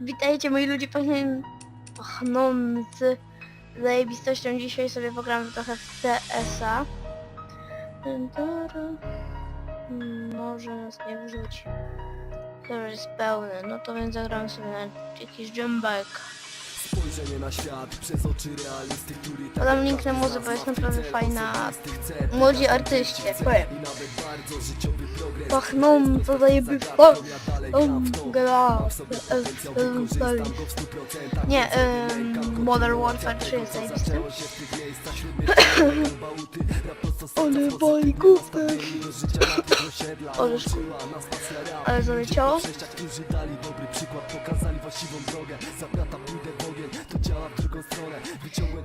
Witajcie moi ludzie pachnący zajebistością. Dzisiaj sobie pogramy trochę w CS-a. Może nas nie wrzuci. Chyba że jest pełny. No to więc zagram sobie na jakiś jumbek. Spojrzenie na świat przez oczy realisty, który tak Podam link na muzę, bo jest naprawdę fajna. Młodzi artyści, powiem. Pachnąco zajebista. Um, gra. Nie, ym, Modern Warfare 3 jest zajebisty. Ale bajkówek. Orzesz. Ale zaleciało.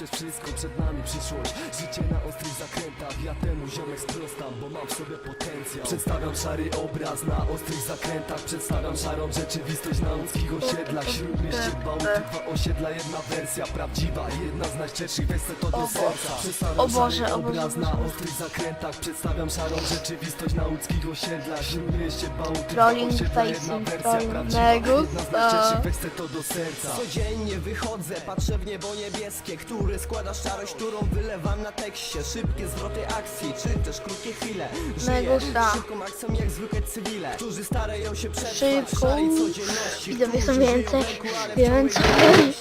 przez wszystko, przed nami przyszłość. Życie na ostrych zakrętach, ja temu ziomek sprostam Bo mam w sobie potencjał. Przedstawiam szary obraz na ostrych zakrętach Przedstawiam szarą rzeczywistość na łódzkich osiedlach. Śródmieście Bałty, dwa osiedla, jedna wersja prawdziwa Jedna z najszczerszych, weź se to do serca. Przedstawiam O Boże, szary o Boże, obraz na ostrych zakrętach Przedstawiam szarą rzeczywistość na łódzkich osiedlach. Śródmieście Bałty, dwa osiedla, jedna facing, wersja prawdziwa. Jedna z najszczerszych, weź se to do serca. Codziennie wychodzę, patrzę w niebo niebieskie Który składa szarość, którą wylewam na tekście Szybkie zwroty akcji, czy też krótkie chwile Me Żyję gusta. szybką akcją jak zwykłe cywile Którzy starają się przetrwać w Szybką. szarej codzienności Widzę, Którzy żyją więcej, w ręku, ale więcej.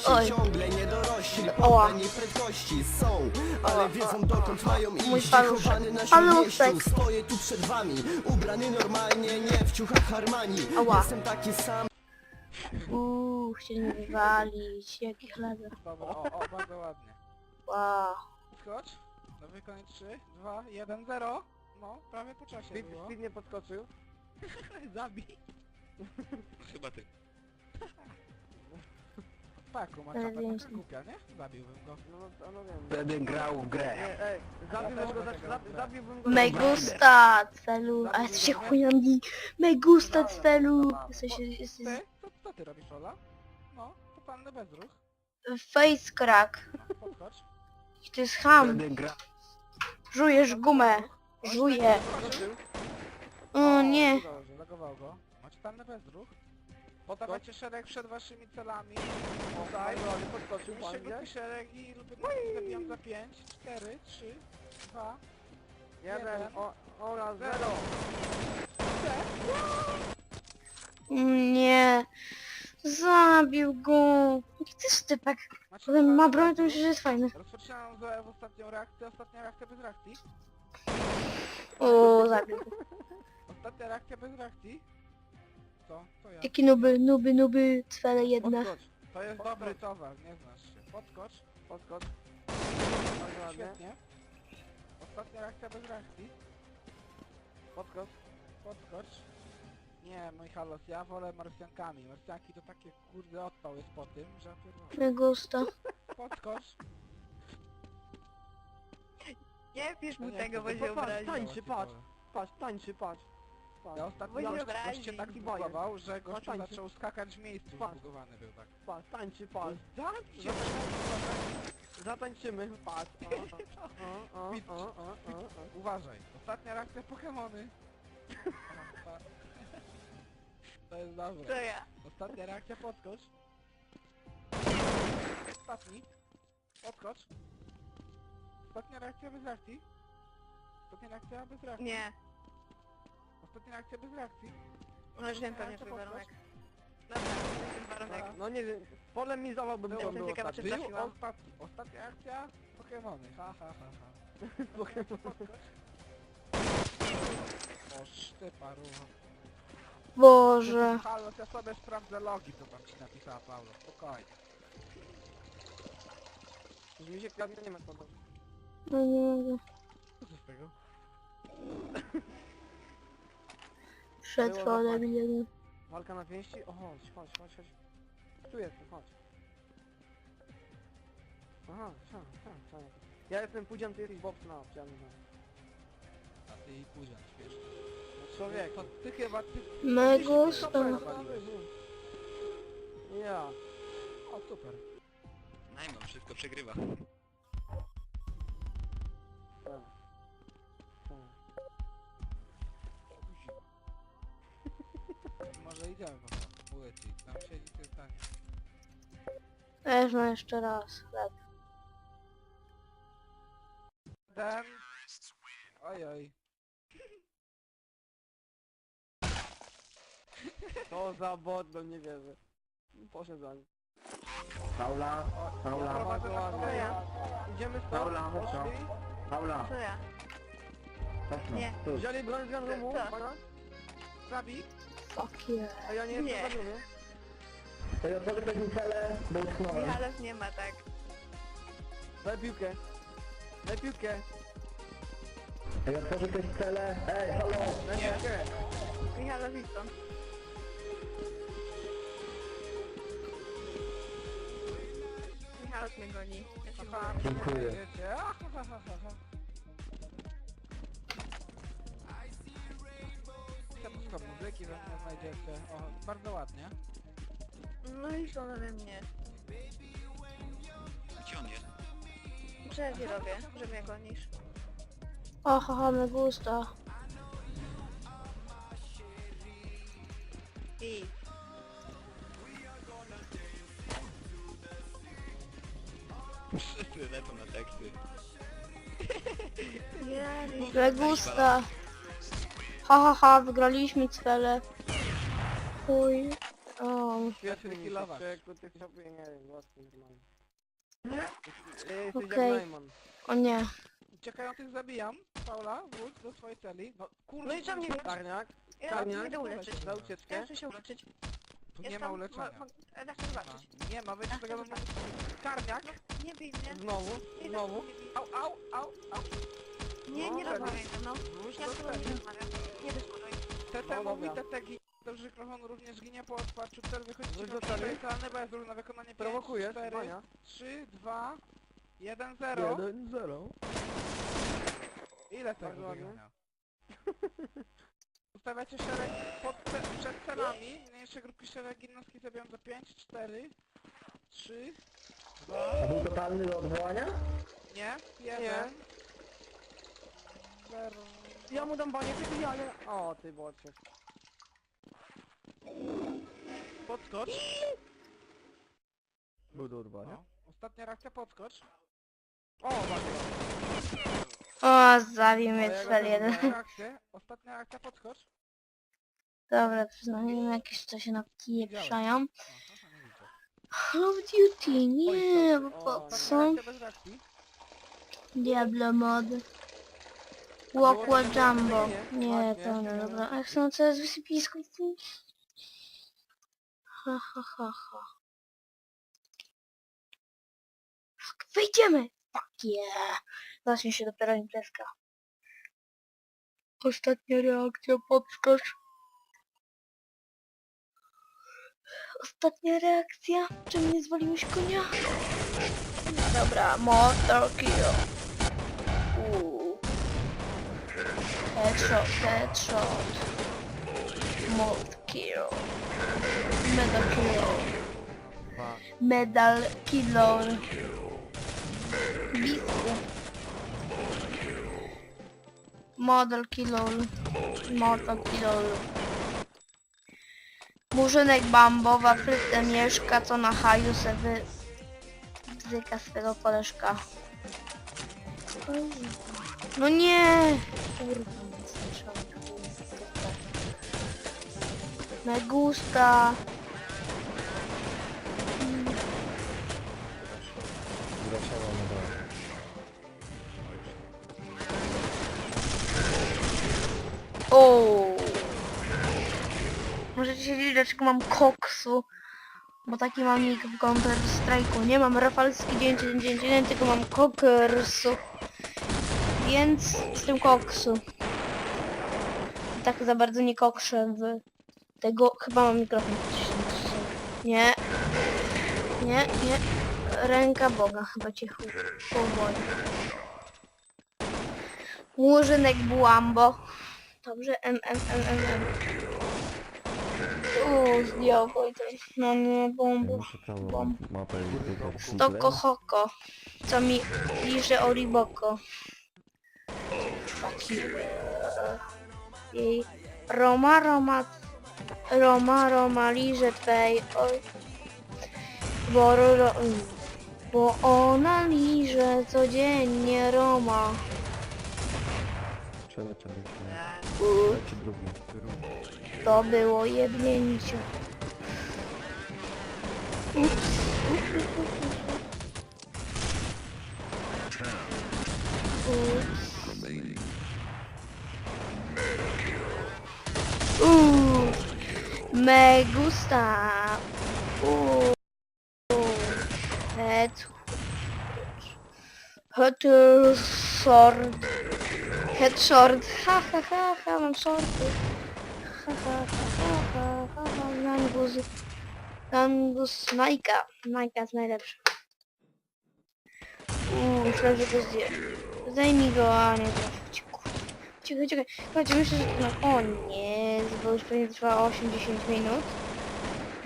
Oj. Ciągle nie dorośli, Oła. poddani prędkości są Ale wiedzą dokąd mają Mój iść paluszek. Chowany na Paluszek. Stoję tu przed wami Ubrany normalnie, nie w ciuchach harmanii Ała. Jestem taki sam Uuu, chcieli mnie wywalić. Jaki. Dobra, o, o, bardzo ładnie. Wow. Skocz. No wykonaj 3, 2, 1, 0. No, prawie po czasie Speed, było. speed nie podskoczył. Zabij. Chyba ty. Paku, ma czapę taka więźni. głupia, nie? Zabiłbym go. No, no, no wiem. Będę grał w grę. Nie, ej, zabiłbym go, za, za, zabiłbym go Me gusta celu. A jest się chujami. Me gusta celu. Jesteś, jesteś Ty? Ty robisz, Ola? No, totalny bezruch. face crack. No, podchodź. To jest ham. Będę. Żujesz gumę. Żuję. Podskoczył. O nie. Zagował go. Ma totalny bezruch. Podawajcie szereg przed waszymi celami. Tutaj. Podskoczył, Jeszcze gdzie? szereg i lubię zabijam za 5, 4, 3, 2, Jeden, Jeden. o, oraz Zero. zero. Nie. Zabił go. Jaki ty stypek. Macie Potem ma broń, to myślę, że jest fajny. Rozpoczynam w ostatnią reakcję, ostatnia reakcja bez reakcji. O, zabił go. Ostatnia reakcja bez reakcji. Co? To ja. Jaki nuby, nuby, nuby, cwele jedna. Podskocz, To jest dobry towar, nie znasz się. Podskocz. podskocz. Bardzo ładnie. Świetnie. Ostatnia reakcja bez reakcji. Podskocz. Podskocz. Nie, mój halos, ja wolę marsjankami. Marsjanki to takie kurde odpał jest po tym, że pierdolę. Me gusta. Podskocz. Nie pisz mu No nie, tego, bo się patrz, obrazi. tańczy, patrz. Patrz, tańczy, patrz. Patrz, Ja ostatnio się gość, obrazi. się tak zbugował, że gościu tańczy. zaczął skakać w miejscu, Patrz. zbugowany był tak. patrz, tańczy, patrz. Dajcie! Zatańczymy, patrz. O, o, o, o, o, o, o. Uważaj, ostatnia reakcja Pokemony. Jest To ja. Ostatnia reakcja podskocz. Ostatni. Podskocz. Ostatnia reakcja bez reakcji. Ostatnia reakcja bez reakcji. Nie. Ostatnia reakcja bez reakcji. No już wiem pewnie twój warunek. Dobra, jest ten warunek. No nie wiem, polemizowałbym Był, co Jestem było ciekawa, ostatni. czy Był trafiłam. ostatni. Ostatnia akcja Pokemony. Ha ha ha ha. Pokemon. O szty paruwa. Boże. Halo, ja sobie sprawdzę logi, co tam ci napisała Paulo. Spokojnie. Już mi się kradnie, nie ma co do- No nie mogę. Co to z tego? Przetrwał ode mnie. Walka na pięści? O, chodź, chodź, chodź, chodź. Tu jest, chodź. Aha, chciałem, chciałem, chciałem. Ja jestem Pudzian, ty jesteś chciałem no. A ty i Kuzian, śmiesznie. Człowiek. To ty chyba, ty... Me ty się gusta. kopę nawaliłeś. Ja. O, super. Najman wszystko przegrywa. Tak. Tak. Powiedziałem wam, mówię ci, tam siedzi ty. Weź no jeszcze raz. Lep. Ten... Oj, To za bot, no nie wierzę. Poszedł za nim. Paula, Paula, Bardzo ładnie. To ja. Idziemy stąd. Paula, no. Poszli. Paula, To ja. chodź no. Nie. Tu. Wzięli broń z gunroomu, Tak. pana? Zabij. Yeah. A ja nie Nie. jestem za drugie. To ja otworzę pewnie celę, bo utknąłem. Michalow nie ma, tak. Daj piłkę. Daj piłkę. To ja otworzę też celę. Ej, halo! Daj piłkę. Michalow idź stąd. Mnie goni. Ja się Aha, boję. Dziękuję. Muzyki we znajdziecie. O, bardzo ładnie. No i co ode mnie? Gdzie on jest? Co ja ci robię, że mnie gonisz? Oho, me gusta. I Wszyscy lecą na teksty. ja Me gusta. Ha ha ha, wygraliśmy cele. Chuj. O, Okej. o nie. Uciekających zabijam. Paula, wróć do swojej celi. No kurde, No i co mnie Czarniak, Ja Czarniak, idę uleczyć. za Ja ucieczkę. chcę się uleczyć. Tu nie ma uleczenia. chcę zobaczyć. A, Nie ma, wejdź do tego. Karniak. Nie bij mnie. Znowu, Nie, znowu. Au, au, au, au. Nie, nie No, rozmawiaj ze mną. Wróć Ja z tobą nie rozmawiam. Nie dyskutuj. TT No mówi, dobra. TT ginie. Dobrze, również ginie po otwarciu cel. Wróć na do celi. ekrany bez na wykonanie 5, Prowokujesz, 4, Wania. 3, 2, 1, 0. 0. Ile tego Bardzo ładnie. wygrania? Ustawiacie szereg pod ce przed celami. Mniejsze grupki szereg jednostki zabiją za 5, 4, 3, 2, A był totalny do odwołania? nie, 1, Nie. 0. Ja mu dam banie, ty nie... O, ty bocie. Podskocz. Był do urwania. No. Ostatnia reakcja podskocz. O, bardzo. O, zabił O, mnie cel jeden. Ostatnia reakcja podskocz. Dobra, przyznajmy jakieś co się napieprzają. Call of Duty, nie, bo po co? Diablo mod. Walkwa Jumbo. Nie, to nie, dobra. A chcę co jest wysypisko? Ha, ha, ha, ha. Fuck, Wyjdziemy! Fuck yeah! Zacznie się dopiero imprezka. Ostatnia reakcja, podskocz. Ostatnia reakcja. Czym nie zwaliłeś konia? Dobra, motor kill. Uuu. Headshot, headshot. Mold kill. Medal kill. Medal killer. Biskup. Model killer. Model killer. Murzynek Bambo w Afryce mieszka, co na haju se wy... bzyka swego koleżka. No nie! Kurwa, nie słyszałem. Me dlaczego mam koksu. Bo taki mam nick w Counter Strike'u. Nie mam Rafalski 999, tylko mam kokersu. Więc z tym koksu. Tak za bardzo nie kokszę w tego... Chyba mam mikrofon. Nie. Nie, nie. Ręka Boga chyba cię powoli. Murzynek Błambo. Dobrze, M. Zdjął Wojtek. No nie, bombo. Bom. Stoko Hoko. Co mi pisze o Riboko. Taki. Jej. Roma, Roma. Roma, Roma, liże twej, oj. Bo, ro, ro, bo ona liże codziennie Roma. Leci drugi. to było jebnięcie. Ups, ups. Uuu, me gusta. Uuu, short, head short. Ha ha ha ha, mam shorty. Ha ha ha ha ha ha, ha. Langus, Langus, Majka. Majka jest najlepsza. Uuu, myślę, że to zdję. Zdejmij go, a nie trafił. Cicho, cicho. Słuchajcie, myślę, że to na koniec, bo już pewnie trwa 8-10 minut.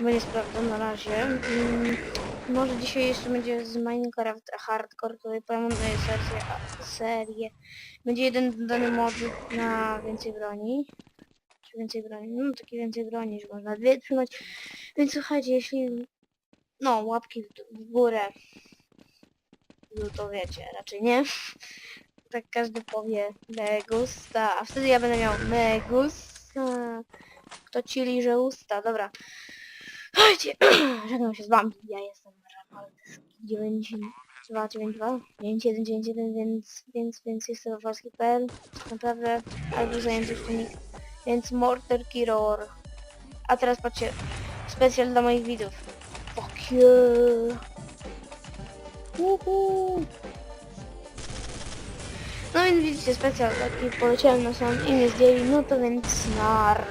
Bo nie sprawdzam na razie. Mm, może dzisiaj jeszcze będzie z Minecraft Hardcore, który planuje serię, serię. Będzie jeden dany mod na więcej broni. Czy więcej broni? No taki więcej broni, że można dwie trzymać. Więc słuchajcie, jeśli... No, łapki w, w górę. No to wiecie, raczej nie. Tak każdy powie me gusta, a wtedy ja będę miał me gusta. Kto ci liże usta, dobra. Słuchajcie, żegnam się z wami, ja jestem Ramaldyski 9292 9191, więc, więc, więc jestem wawalski.pl Naprawdę, albo zajęty czynnik, więc Mortar Kiror. A teraz patrzcie, specjal dla moich widzów. Fuck you. No więc widzicie, specjal taki poleciałem na sam i mnie zdjęli, no to więc nar.